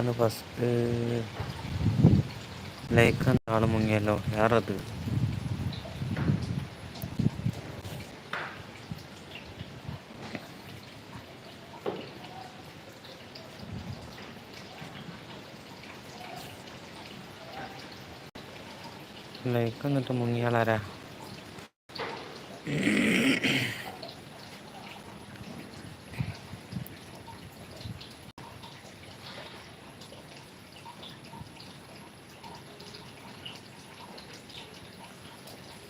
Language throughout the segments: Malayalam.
ആരാണ് ഫസ്റ്റ് ലൈക്ക് ആൾ മുങ്ങിയല്ലോ. യാറത് ലൈക്ക് എന്നിട്ട് മുങ്ങിയാളാരാ?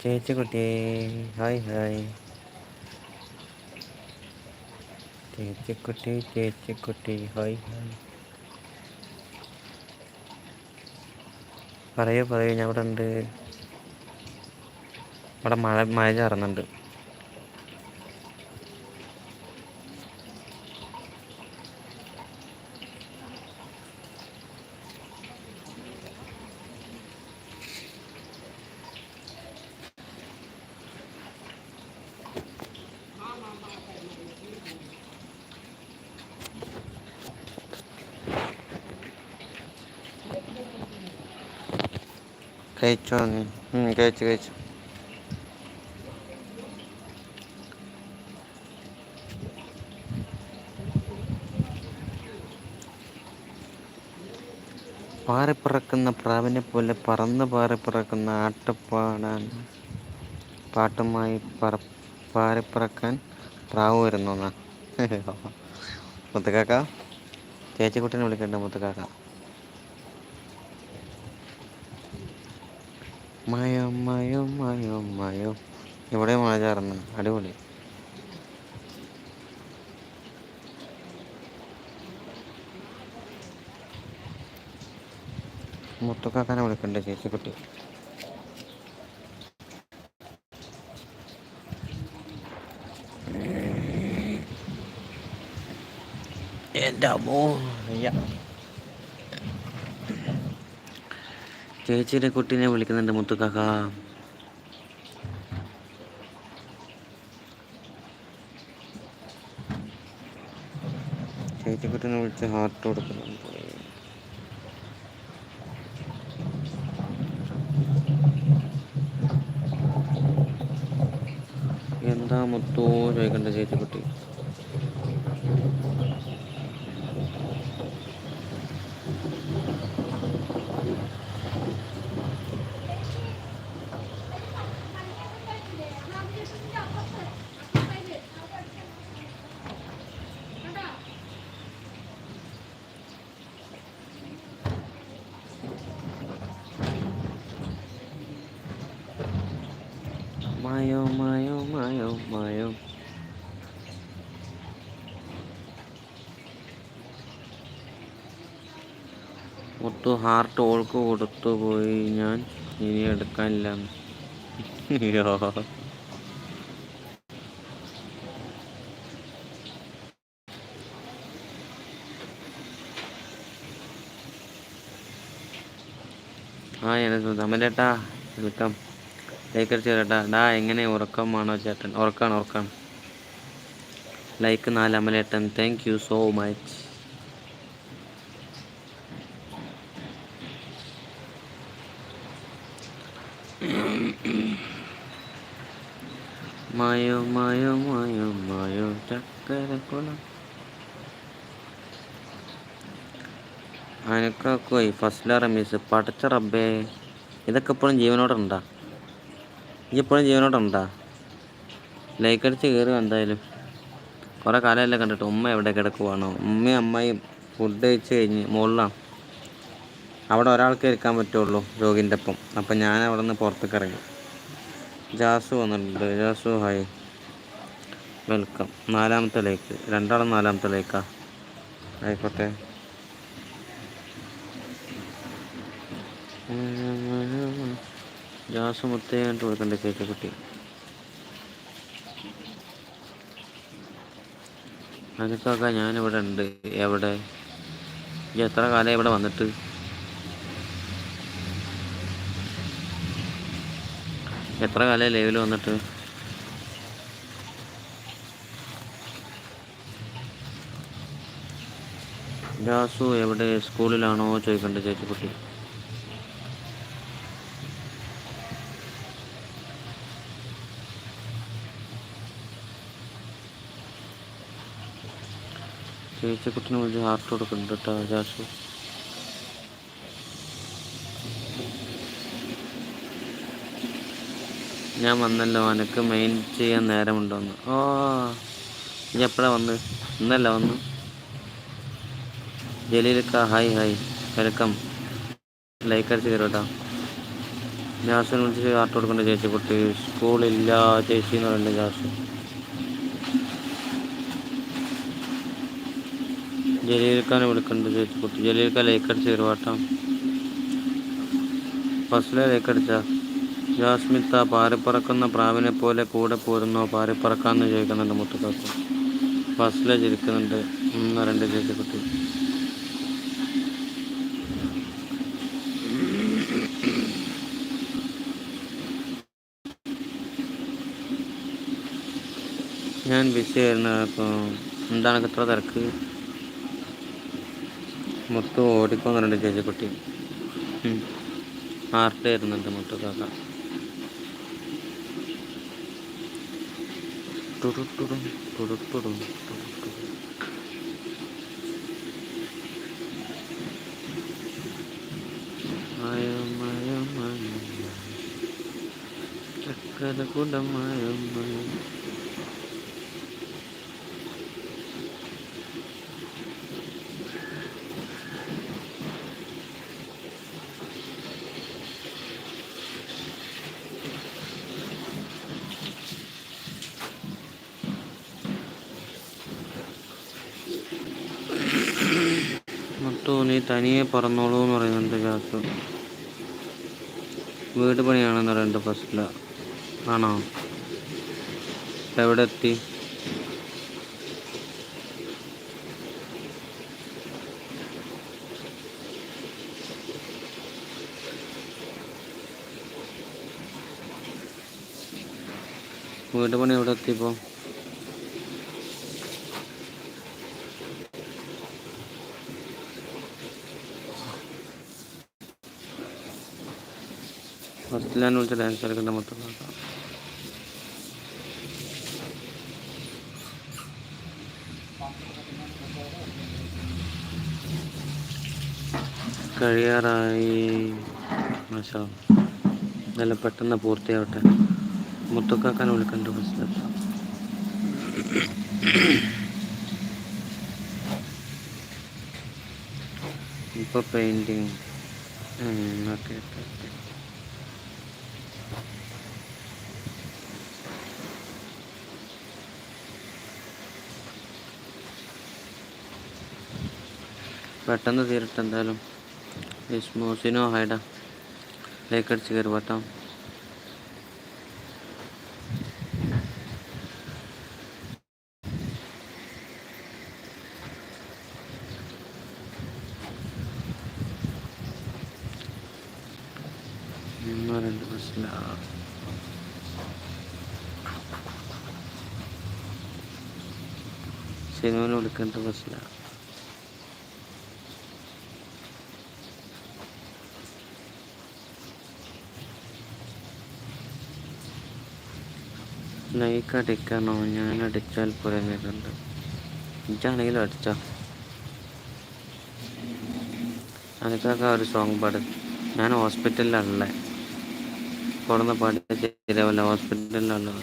ചേച്ചി കുട്ടി ഹായ് ഹായ് ചേച്ചിക്കുട്ടി ചേച്ചിക്കുട്ടി ഹായ് ഹായ് പറയൂ പറയൂ ഞാൻ ഇവിടെ ഉണ്ട് ഇവിടെ മഴ മഴ ചാറുന്നുണ്ട് കഴിച്ചോ കഴിച്ചു കഴിച്ചു പാറിപ്പറക്കുന്ന പ്രാവിനെ പോലെ പറന്ന് പാറിപ്പറക്കുന്ന ആട്ടപ്പാടാൻ പാട്ടുമായി പറ പാറിപ്പറക്കാൻ പ്രാവ് വരുന്നു എന്നാ മുത്തുക്കാക്ക ചേച്ചിക്കുട്ടിനെ വിളിക്കണ്ട മുത്തുക്കാക്ക. മയം മയം മയം മയം ഇവിടെ മഴ ചേർന്ന്? അടിപൊളി. മുത്തുക്കാക്കാനെ വിളിക്കണ്ട ചേച്ചിക്കുട്ടി. എന്റെ അമ്മോ അയ്യ. ചേച്ചിയുടെ കുട്ടീനെ വിളിക്കുന്നുണ്ട് മുത്തുക്കാക്ക. ചേച്ചിക്കുട്ടീനെ വിളിച്ച് ഹാർട്ട് കൊടുക്കുന്നുണ്ട്. എന്താ മുത്തോ ചോദിക്കണ്ട ചേച്ചിക്കുട്ടി മായോ മായോ മായോ മായോ മൊത്തം ഹാർട്ട് ഓൾക്ക് കൊടുത്തു പോയി. ഞാൻ ഇനി എടുക്കാനില്ല. ആ എന്നെ തമലേട്ടാ വെൽക്കം ലൈക്ക് അടിച്ച് ചേട്ടാ ഡാ എങ്ങനെ ഉറക്കമാണോ ചേട്ടൻ? ഉറക്കാണ് ഉറക്കാണ്. ലൈക്ക് നാലമലേട്ടൻ താങ്ക് യു സോ മച്ച് മായോ മായോ മായോ മായോ ചക്കര കുളം. ഫസ്റ്റ് ഫസ്റ്റിലെ റമീസ് പടച്ച റബ്ബേ. ഇതൊക്കെ ഇപ്പോഴും ജീവനോടെ ഉണ്ടാ? ഈ ഇപ്പോഴും ജീവനോട്ടുണ്ടാ ലൈക്ക് അടിച്ച് കയറുക എന്തായാലും. കുറേ കാലമല്ലേ കണ്ടിട്ട് ഉമ്മ എവിടെ കിടക്കുവാണോ. ഉമ്മയും അമ്മയും ഫുഡ് കഴിച്ച് കഴിഞ്ഞ് മുകളിലാണ് അവിടെ ഒരാൾക്ക് ഇരിക്കാൻ പറ്റുള്ളൂ രോഗിന്റെ ഒപ്പം. അപ്പം ഞാൻ അവിടെ നിന്ന് പുറത്തേക്ക് ഇറങ്ങി. ജാസു വന്നിട്ടുണ്ട്. ജാസു ഹായ് വെൽക്കം നാലാമത്തെ ലേക്ക് രണ്ടാളും നാലാമത്തെ ലേക്കാ ആയിക്കോട്ടെ. ജാസു മുത്തേട്ട് കൊടുക്കണ്ടേ കേക്ക് കുട്ടി. അനക്കാക്ക ഞാനിവിടെ ഉണ്ട്. എവിടെ? എത്ര കാലം ഇവിടെ വന്നിട്ട്? എത്ര കാലം ലൈവിൽ വന്നിട്ട്? രാസു എവിടെ? സ്കൂളിലാണോ? ചോദിക്കണ്ട് ചേച്ചിക്കുട്ടി ചേച്ചിക്കുട്ടിനെ വിളിച്ച് ഹാർട്ട് കൊടുക്കുന്നുണ്ട് കേട്ടോ ജാസു ഞാൻ വന്നല്ലോ അനക്ക് മെയിൻ ചെയ്യാൻ നേരമുണ്ടോന്ന്. ഓ നീ എപ്പോഴാ വന്ന്? ഇന്നല്ല വന്ന്? ജലീലക്ക ഹായ് ഹായ് വെൽക്കം ലൈക്ക് അടിച്ച് കയറോട്ടാ ജാസിനെ വിളിച്ച് ഹാർട്ട് കൊടുക്കണ്ട ചേച്ചി കുട്ടി. സ്കൂളില്ല ചേച്ചി എന്ന് പറയുന്നത് ജാസു ജലീൽക്കാനെ വിളിക്കുന്നുണ്ട് ചേച്ചി കുട്ടി ജലീൽക്ക ലൈക്ക് അടിച്ച് കയറുവാട്ടാ ഫസ്റ്റിലെ ലൈക്ക് അടിച്ചാ ജാസ്മിത്ത പാറിപ്പറക്കുന്ന പ്രാവിനെ പോലെ കൂടെ പോരുന്നോ പാറിപ്പറക്കാന്ന് ചോദിക്കുന്നുണ്ട് മുത്തുക്കാക്ക്. ഫസ്റ്റിലെ ചിരിക്കുന്നുണ്ട്. ഒന്ന് രണ്ട് ചേച്ചി കുട്ടി. ഞാൻ ബിസി ആയിരുന്നു. എന്താണ് ഇത്ര തിരക്ക്? മുത്തു ഓടിക്കൊന്നുണ്ട് ചേച്ചിക്കുട്ടി ആർട്ട് വരുന്നുണ്ട് മുത്തു കാക്ക ടുടുടുടും, ടുടുടുടും, ടുടുടുടും. മയം, മയം, മയം, മയം. ചക്കരക്കുടം മയം, മയം. മുത്തു നീ തനിയെ പറന്നോളൂ എന്ന് പറയുന്നുണ്ട് ജാസു വീട് പണിയാണെന്ന് പറയുന്നുണ്ട് ഫസ്റ്റിൽ. ആണോ? എവിടെ എത്തി? വീട് പണി എവിടെ എത്തിയപ്പോ ഫസ്റ്റിലാണ് വിളിച്ച ഡാൻസ് മൊത്തം നോക്കാം കഴിയാറായി. നല്ല പെട്ടെന്ന് പൂർത്തിയാവട്ടെ. മുത്തുക്കാക്കാൻ വിളിക്കണ്ട ഫസ്റ്റ് ഇപ്പോൾ പെയിന്റിങ് ഓക്കെ ഓക്കെ ഓക്കെ പെട്ടെന്ന് തീരട്ടെ എന്തായാലും. ഇസ്മോസിനോ ഹൈഡ ലൈക്ക് അടിച്ച് കയറി പറ്റാം രണ്ട് പ്രശ്ന. സിനിമനെ വിളിക്കേണ്ട പ്രശ്ന. ലൈക്ക് അടിക്കണോ ഞാൻ അടിച്ചാൽ പറയുന്നുണ്ട് എനിക്കാണെങ്കിലും അടിച്ചോ. അനക്കൊക്കെ ഒരു സോങ് പാട്. ഞാൻ ഹോസ്പിറ്റലിലാണല്ലേ കൊടുന്ന പാടി ഹോസ്പിറ്റലിലാണ് ഹോസ്പിറ്റലിലുള്ളത്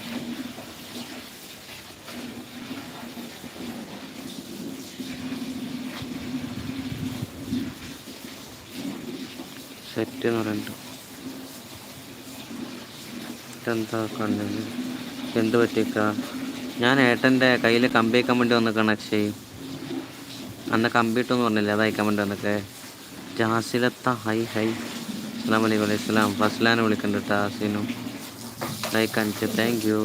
സെറ്റ് എന്ന് പറയുന്നുണ്ട്. എന്താ കണ്ടത്? എന്ത് പറ്റിക്ക ഞാൻ ഏട്ടന്റെ കയ്യിൽ കമ്പി വയ്ക്കാൻ വേണ്ടി വന്നിക്കാണ് അക്ഷയ്. അന്ന് കമ്പി ഇട്ടെന്ന് പറഞ്ഞില്ലേ അത് അയക്കാൻ വേണ്ടി വന്നൊക്കെ. ജാസിലത്ത ഹൈ ഹൈ. അസ്സാം വലൈക്കും അലൈഹി സ്വലാം ഫസ്ലാനെ വിളിക്കണ്ട ടാസിനു ലൈക്ക് അഞ്ച് താങ്ക് യു.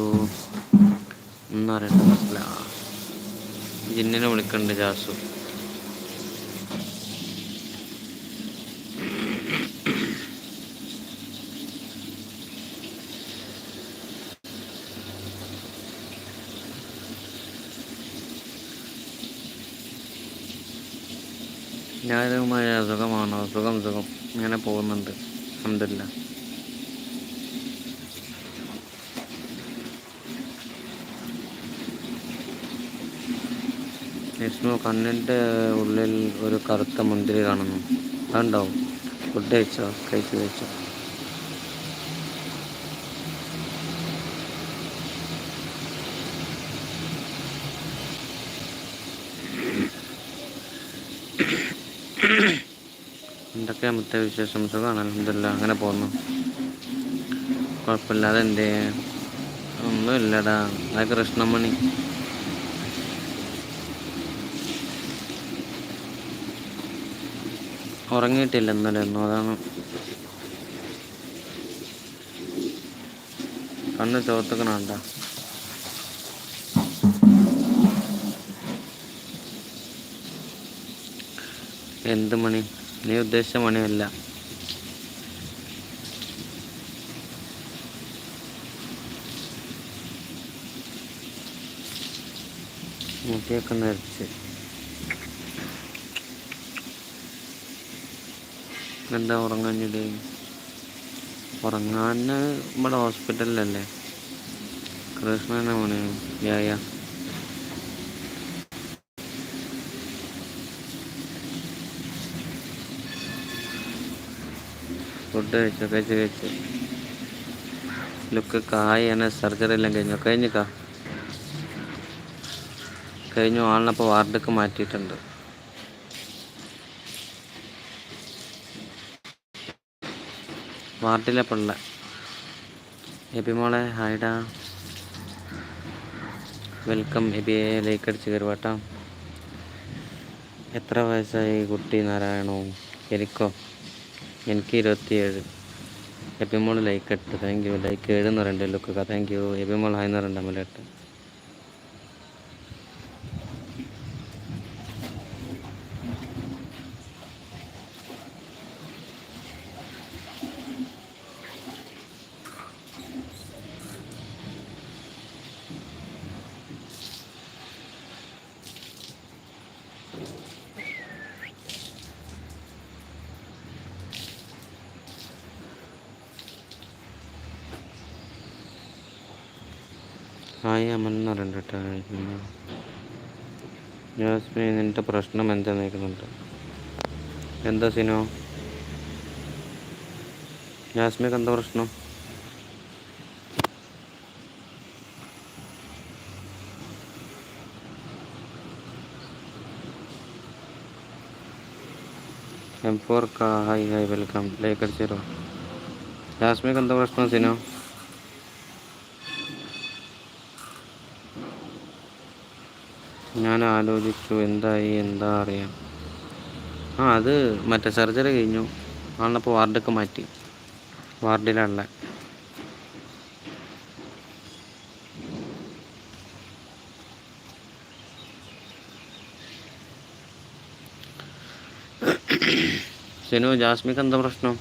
എന്ന് പറയട്ടെ ഫസ്ല ജിന്നിനെ വിളിക്കണ്ട് ജാസു. ഞാനുമായ സുഖമാണോ സുഖം സുഖം. ഇങ്ങനെ പോകുന്നുണ്ട്. അഹമ്മദില്ല വിഷ്ണു കണ്ണിന്റെ ഉള്ളിൽ ഒരു കറുത്ത മുന്തിരി കാണുന്നു. അതുണ്ടാവും. ഫുഡ് കഴിച്ചോ? കഴിച്ചു കഴിച്ചോ? മറ്റേ വിശേഷം സുഖമാണ് അലഹമില്ല അങ്ങനെ പോകുന്നു. കുഴപ്പമില്ലാതെ എന്തേ ഒന്നുമില്ലടാ അതായത് കൃഷ്ണമണി ഉറങ്ങിയിട്ടില്ല ഇന്നലെ അതാണ്. കണ്ണ് ചോർത്തുക്കണണ്ട എന്ത് മണി നീ ഉദ്ദേശിച്ച മണിയല്ല മുട്ടിയൊക്കെ നിറച്ച് എന്താ ഉറങ്ങാഞ്ഞത് ഉറങ്ങാൻ ഇവിടെ ഹോസ്പിറ്റലിലല്ലേ കൃഷ്ണനെ മണി യായ. ഫുഡ് കഴിച്ചു? കഴിച്ചു കഴിച്ചു. ലുക്ക് കായാണ് സർജറി എല്ലാം കഴിഞ്ഞു? കഴിഞ്ഞിക്കാ കഴിഞ്ഞു. ആളിനപ്പോൾ വാർഡൊക്കെ മാറ്റിയിട്ടുണ്ട്. വാർഡിലെ പിള്ള. എബി മോളെ ഹായ്ഡാ വെൽക്കം. എബിയെ ലൈക്ക് അടിച്ച് കയറുവാട്ടാ എത്ര വയസ്സായി കുട്ടി നാരായണോ? എനിക്കോ? എനിക്ക് ഇരുപത്തിയേഴ് എബിമോൾ ലൈക്ക് ഇട്ട് താങ്ക് യു ലൈക്ക് ഏഴ് എന്ന് പറയണ്ടേ ലുക്കൊക്കെ താങ്ക് യു എബിമോൾ ഹായ് എന്ന് പറയണ്ട അമലെട്ട് ഹായ് അമൻ എന്ന് പറയണ്ട കേട്ടോ പിന്നെ നിന്റെ പ്രശ്നം എന്താ നിൽക്കുന്നുണ്ട്? എന്താ സിനോ? ജാസ്മിക്ക് എന്താ പ്രശ്നം? എം ഫോർ കാ ഹായ് ഹായ് വെൽക്കം ലൈക്ക് അടിച്ചോ ജാസ്മിക്ക് എന്താ പ്രശ്നം സിനോ ഞാൻ ആലോചിച്ചു എന്തായി എന്താ അറിയാം. ആ അത് മറ്റേ സർജറി കഴിഞ്ഞു. ആളിനപ്പോൾ വാർഡൊക്കെ മാറ്റി. വാർഡിലുള്ള സിനു ജാസ്മിക്ക് എന്താ പ്രശ്നം?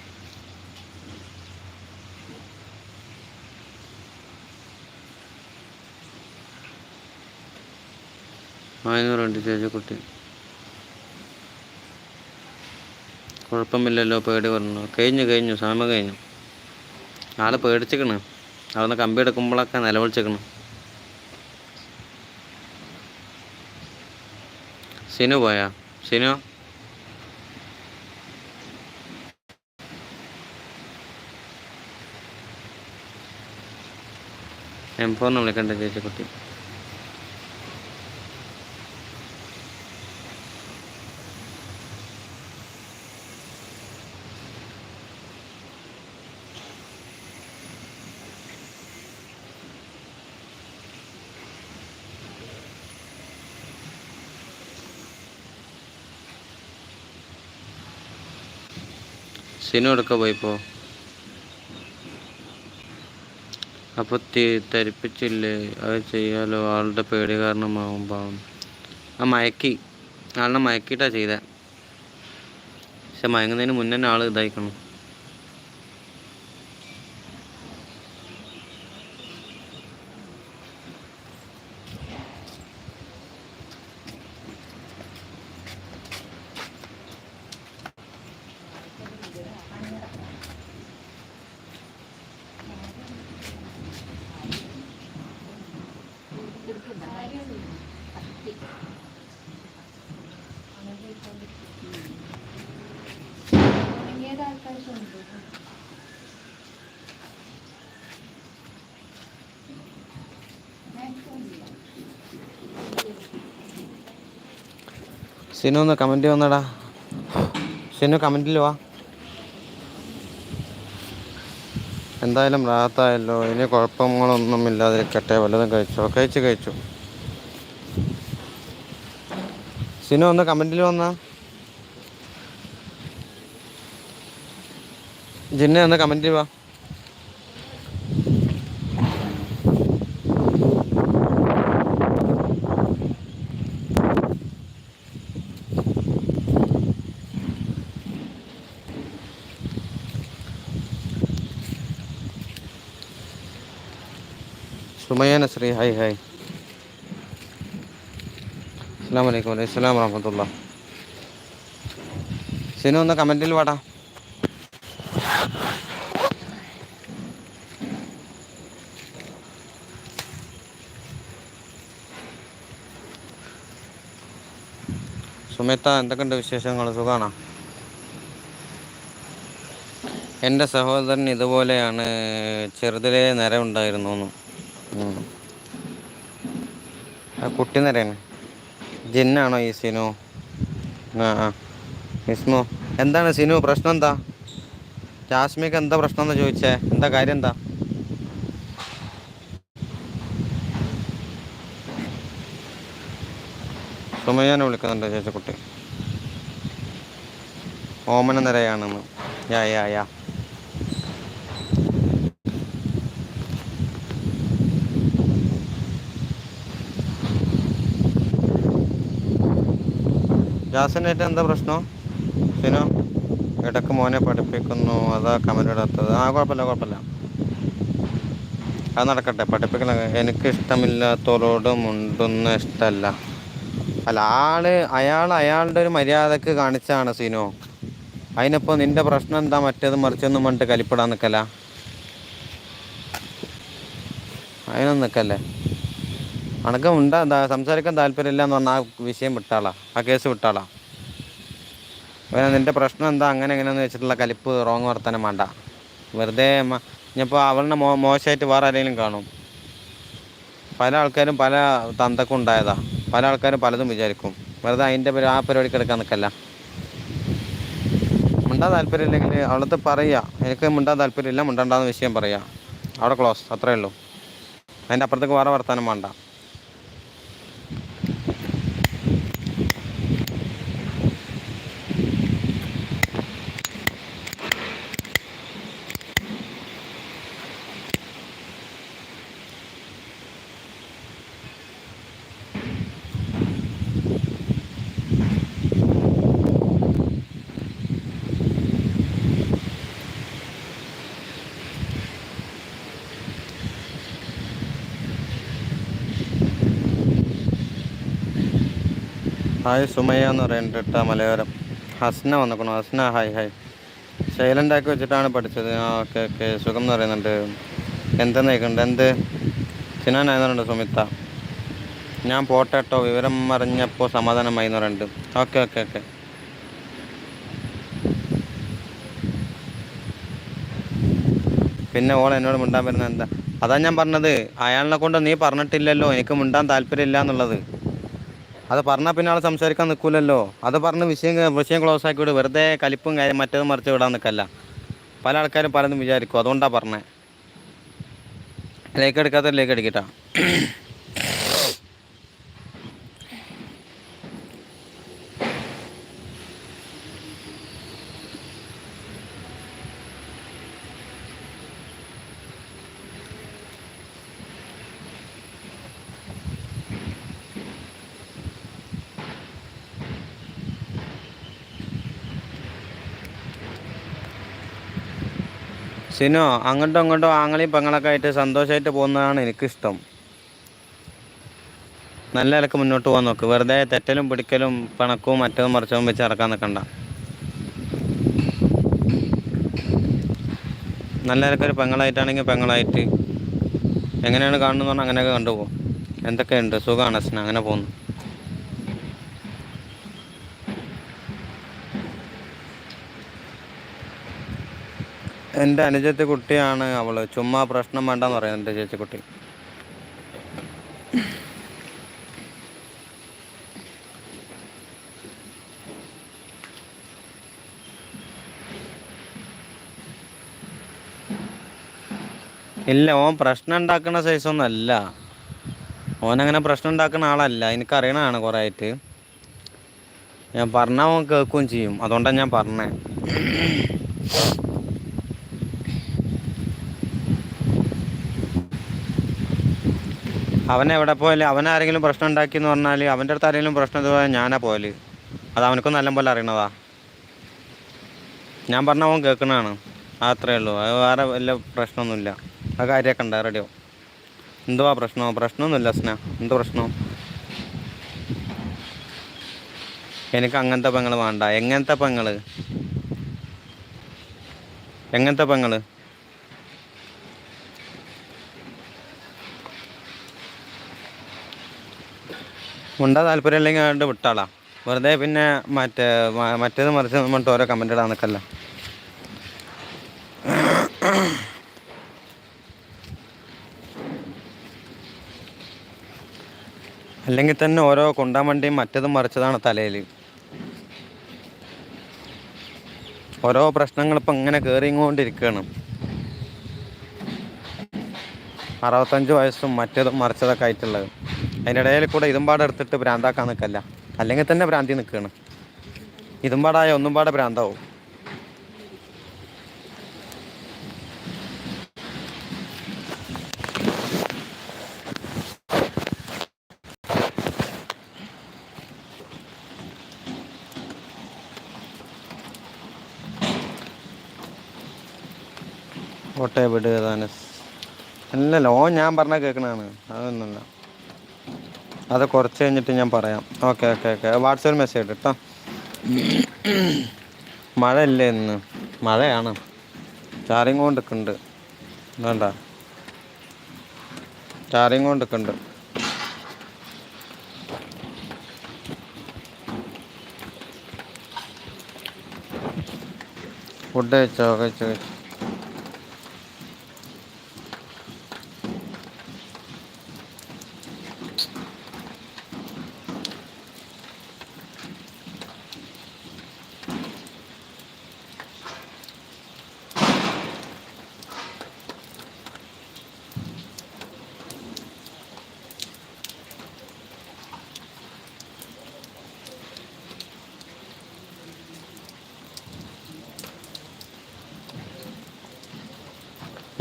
നാനൂറുണ്ട് ചേച്ചിക്കുട്ടി കുഴപ്പമില്ലല്ലോ പേടി പറഞ്ഞു. കഴിഞ്ഞു കഴിഞ്ഞു സാമ കഴിഞ്ഞു. ആളെ പേടിച്ചിക്കണ് അവിടുന്ന് കമ്പി എടുക്കുമ്പോഴൊക്കെ നിലവിളിച്ചിക്കണ് സിനു പോയാ? സിനു? എം ഫോന്ന് വിളിക്കണ്ട ചേച്ചിക്കുട്ടി സിനു എടുക്ക പോയിപ്പോ അപ്പോൾ തരിപ്പിച്ചില്ലേ അത് ചെയ്യാലോ? ആളുടെ പേടി കാരണമാവും ആ മയക്കി. ആളിനെ മയക്കിയിട്ടാ ചെയ്ത. പക്ഷെ മയങ്ങുന്നതിന് മുന്നേ ആൾ ഇതായിക്കണം. സിനു ഒന്ന് കമന്റ് വന്നടാ. സിനു കമന്റിൽ വാ. എന്തായാലും റാത്തായല്ലോ. ഇനി കുഴപ്പങ്ങളൊന്നും ഇല്ലാതിരിക്കട്ടെ വല്ലതും കഴിച്ചോ. കഴിച്ചു കഴിച്ചു. സിനു ഒന്ന് കമന്റിൽ വന്നാ. ജിന്നെ ഒന്ന് കമന്റിൽ വാ. സുമയ്യ നസ്രി ഹായ് ഹായ് അസ്സാം വലൈക്കും വലൈക്കും സ്ലാം വറഹമത്തുള്ള സിനു ഒന്ന് കമന്റിൽ വാടാ. സുമിത്ത എന്തൊക്കെയുണ്ട് വിശേഷങ്ങൾ? സുഖമാണോ എന്റെ സഹോദരൻ ഇതുപോലെയാണ്. ചെറുതിലേ നിര ഉണ്ടായിരുന്നു ആ കുട്ടി നിരയാണ്. ജിന്നാണോ ഈ സിനു? ആ ആ. ഇസ്മു എന്താണ് സിനു? പ്രശ്നം എന്താ? ജാസ്മിക്ക് എന്താ പ്രശ്നം എന്ന് ചോദിച്ചേ? എന്താ കാര്യം എന്താ? സുമയ്യനെ വിളിക്കുന്നുണ്ട് ചേച്ചിക്കുട്ടി. ഓമന നിരയാണെന്ന്. യാ യാ യാ. ജാസിനായിട്ട് എന്താ പ്രശ്നം? സിനു ഇടയ്ക്ക് മോനെ പഠിപ്പിക്കുന്നു. അതാ കമന്റ് ഇടാത്തത്. ആ കുഴപ്പമില്ല കുഴപ്പമില്ല. അത് നടക്കട്ടെ. പഠിപ്പിക്കണ എനിക്ക് ഇഷ്ടമില്ലാത്തവരോട് മുണ്ടുന്ന ഇഷ്ടമല്ല അല്ല ആൾ അയാൾ അയാളുടെ ഒരു മര്യാദയ്ക്ക് കാണിച്ചാണ് സീനോ. അതിനിപ്പോൾ നിന്റെ പ്രശ്നം എന്താ? മറ്റേത് മറിച്ചൊന്നും പറഞ്ഞിട്ട് കലിപ്പിടാൻ നിൽക്കല അതിനൊന്നും നിൽക്കല്ലേ അണക്കം ഉണ്ടാ സംസാരിക്കാൻ താല്പര്യമില്ല എന്ന് പറഞ്ഞാൽ ആ വിഷയം വിട്ടാളാ ആ കേസ് വിട്ടാളാ. പിന്നെ നിന്റെ പ്രശ്നം എന്താ? അങ്ങനെ എങ്ങനെയാന്ന് വെച്ചിട്ടുള്ള കലിപ്പ് റോങ് വർത്തനം വേണ്ട. വെറുതെ ഇനിയിപ്പോൾ അവളുടെ മോ മോശമായിട്ട് വേറെ ആരെങ്കിലും കാണും. പല ആൾക്കാരും പല തന്തക്കും പല ആൾക്കാരും പലതും വിചാരിക്കും. വെറുതെ അതിന്റെ ആ പരിപാടിക്ക് എടുക്കാൻ നിൽക്കല്ല മിണ്ടാൻ താല്പര്യമില്ലെങ്കിൽ അവിടുത്തെ പറയുക എനിക്ക് മിണ്ടാൻ താല്പര്യമില്ല മിണ്ടണ്ടാന്ന് വിഷയം പറയുക അവിടെ ക്ലോസ് അത്രയേ ഉള്ളൂ. അതിന്റെ അപ്പുറത്തേക്ക് വേറെ വർത്താനം വേണ്ട. ഹായ് സുമയ്യ എന്ന് പറയുന്നുണ്ട് കേട്ടോ മലയോരം. ഹസ്ന വന്നേക്കണോ ഹസ്ന ഹായ് ഹായ്. സൈലന്റ് ആക്കി വെച്ചിട്ടാണ് പഠിച്ചത്. ആ ഓക്കെ ഓക്കെ. സുഖം എന്ന് പറയുന്നുണ്ട്. എന്തെന്ന് കേൾക്കുന്നുണ്ട് എന്ത്? ചിനാനായിരുന്നുണ്ട് സുമിത്ത. ഞാൻ പോട്ടെ കേട്ടോ. വിവരം അറിഞ്ഞപ്പോൾ സമാധാനമായി എന്ന് പറയുന്നുണ്ട്. Okay okay okay. പിന്നെ ഓൾ എന്നോട് മിണ്ടാൻ വരുന്നത് എന്താ? അതാ ഞാൻ പറഞ്ഞത്. അയാളിനെ കൊണ്ട് നീ പറഞ്ഞിട്ടില്ലല്ലോ. എനിക്ക് മിണ്ടാൻ താല്പര്യമില്ല എന്നുള്ളത്. അത് പറഞ്ഞാൽ പിന്നെ ആൾ സംസാരിക്കാൻ നിൽക്കില്ലല്ലോ അത് പറഞ്ഞ് വിഷയം വിഷയം ക്ലോസ് ആക്കി വിടും വെറുതെ കലിപ്പും കാര്യം മറ്റേത് മറിച്ച് വിടാൻ നിൽക്കല്ല പല ആൾക്കാരും പലതും വിചാരിക്കും. അതുകൊണ്ടാണ് പറഞ്ഞത് ലേക്ക് എടുക്കാത്ത ലേക്ക് അടിക്കട്ടാ സിനോ അങ്ങോട്ടും അങ്ങോട്ടും ആങ്ങളെയും പെങ്ങളൊക്കെ ആയിട്ട് സന്തോഷമായിട്ട് പോകുന്നതാണ് എനിക്കിഷ്ടം. നല്ല നിലയ്ക്ക് മുന്നോട്ട് പോകാൻ നോക്ക്. വെറുതെ തെറ്റലും പിടിക്കലും പിണക്കവും മറ്റതും മറിച്ചതും വെച്ച് ഇറക്കാൻ നിൽക്കണ്ട നല്ല നിലക്കൊരു പെങ്ങളായിട്ടാണെങ്കിൽ പെങ്ങളായിട്ട് എങ്ങനെയാണ് കാണുന്നതെന്ന് പറഞ്ഞാൽ അങ്ങനെയൊക്കെ കണ്ടുപോകും. എന്തൊക്കെയുണ്ട്? സുഖമാണ് അസ്ന അങ്ങനെ പോകുന്നു. എന്റെ അനുജത്തെ കുട്ടിയാണ് അവൾ ചുമ്മാ പ്രശ്നം വേണ്ടെന്ന് പറയാം എന്റെ ചേച്ചിക്കുട്ടി ഇല്ല ഓൻ പ്രശ്നം ഉണ്ടാക്കുന്ന സൈസൊന്നും അല്ല. ഓനങ്ങനെ പ്രശ്നം ഉണ്ടാക്കുന്ന ആളല്ല. എനിക്കറിയണതാണ് കുറെ ആയിട്ട് ഞാൻ പറഞ്ഞാൽ അവൻ കേൾക്കുകയും ചെയ്യും. അതുകൊണ്ടാണ് ഞാൻ പറഞ്ഞത് അവൻ എവിടെ പോയാലും അവൻ ആരെങ്കിലും പ്രശ്നം ഉണ്ടാക്കി എന്ന് പറഞ്ഞാൽ അവന്റെ അടുത്ത് ആരെങ്കിലും പ്രശ്നം ഇതുപോലെ ഞാനാ പോയാൽ അത് അവനക്കും നല്ല പോലെ അറിയണതാ. ഞാൻ പറഞ്ഞ അവൻ കേൾക്കണതാണ്. അത്രേ ഉള്ളൂ. അത് വേറെ വല്ല പ്രശ്നമൊന്നുമില്ല. ആ കാര്യമൊക്കെ ഉണ്ട് റെഡിയോ എന്തുവാ പ്രശ്നമോ പ്രശ്നമൊന്നുമില്ല സ്നേഹ എന്ത് പ്രശ്നം? എനിക്ക് അങ്ങനത്തെ പെങ്ങൾ വേണ്ട. എങ്ങനത്തെ പെങ്ങൾ എങ്ങനത്തെ പെങ്ങൾ ഉണ്ടാ താല്പര്യം ഇല്ലെങ്കിൽ അതുകൊണ്ട് വിട്ടാളാ. വെറുതെ പിന്നെ മറ്റേ മറ്റേത് മറിച്ച് നമ്മളിട്ട് ഓരോ കമന്റ് ഇടാൻ നിൽക്കല്ല അല്ലെങ്കിൽ തന്നെ ഓരോ കൊണ്ടാൻ വണ്ടിയും മറ്റേതും മറിച്ചതാണ് തലയിൽ. ഓരോ പ്രശ്നങ്ങൾ ഇപ്പം ഇങ്ങനെ കയറിക്കൊണ്ടിരിക്കുകയാണ് അറുപത്തഞ്ച് വയസ്സും മറ്റേതും മറിച്ചതൊക്കെ ആയിട്ടുള്ളത്. അതിന്റെ ഇടയിൽ കൂടെ ഇതും പാടെ എടുത്തിട്ട് ഭ്രാന്താക്കാൻ നിൽക്കല്ല. അല്ലെങ്കിൽ തന്നെ ഭ്രാന്തി നിൽക്കുകയാണ്. ഇതും പാടായ ഒന്നും പാടെ ഭ്രാന്താവും. കോട്ടയം വിടുക താനസ് ഞാൻ പറഞ്ഞ കേൾക്കണതാണ്. അതൊന്നുമല്ല. അത് കുറച്ച് കഴിഞ്ഞിട്ട് ഞാൻ പറയാം. ഓക്കെ ഓക്കെ ഓക്കെ വാട്സപ്പിൽ മെസ്സേജ് ഇട്ട് കേട്ടോ മഴ ഇല്ലേ ഇന്ന്? മഴയാണ്. ചാറിയും കൊണ്ടിരിക്കുന്നുണ്ട് വേണ്ട. ചാറിയും കൊണ്ടിരിക്കുന്നുണ്ട് ഫുഡ് കഴിച്ചോ? കഴിച്ചോ കഴിച്ചോ.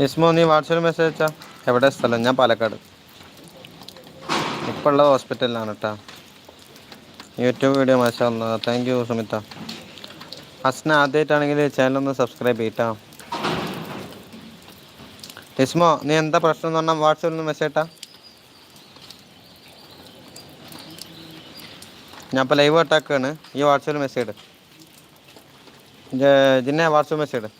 ഇസ്മോ നീ വാട്സപ്പിൽ മെസ്സേജ് അയച്ചാ? എവിടെ സ്ഥലം? ഞാൻ പാലക്കാട്. ഇപ്പോൾ ഉള്ളത് ഹോസ്പിറ്റലിലാണ് കേട്ടോ യൂട്യൂബ് വീഡിയോ മാഷാ താങ്ക് യു സുമിത്ത. അസ്ന ആദ്യമായിട്ടാണെങ്കിൽ ചാനൽ ഒന്ന് സബ്സ്ക്രൈബ് ചെയ്യട്ടോ ഇസ്മോ നീ എന്താ പ്രശ്നം എന്ന് പറഞ്ഞാൽ വാട്സപ്പിൽ നിന്ന് മെസ്സേജ് ഇട്ടാ ഞാൻ ഇപ്പോൾ ലൈവ് അറ്റാക്കാണ് ഈ വാട്സപ്പിൽ മെസ്സേജ് ഇട്. ജിന്നെ വാട്സപ്പ് മെസ്സേജ് ഇട്.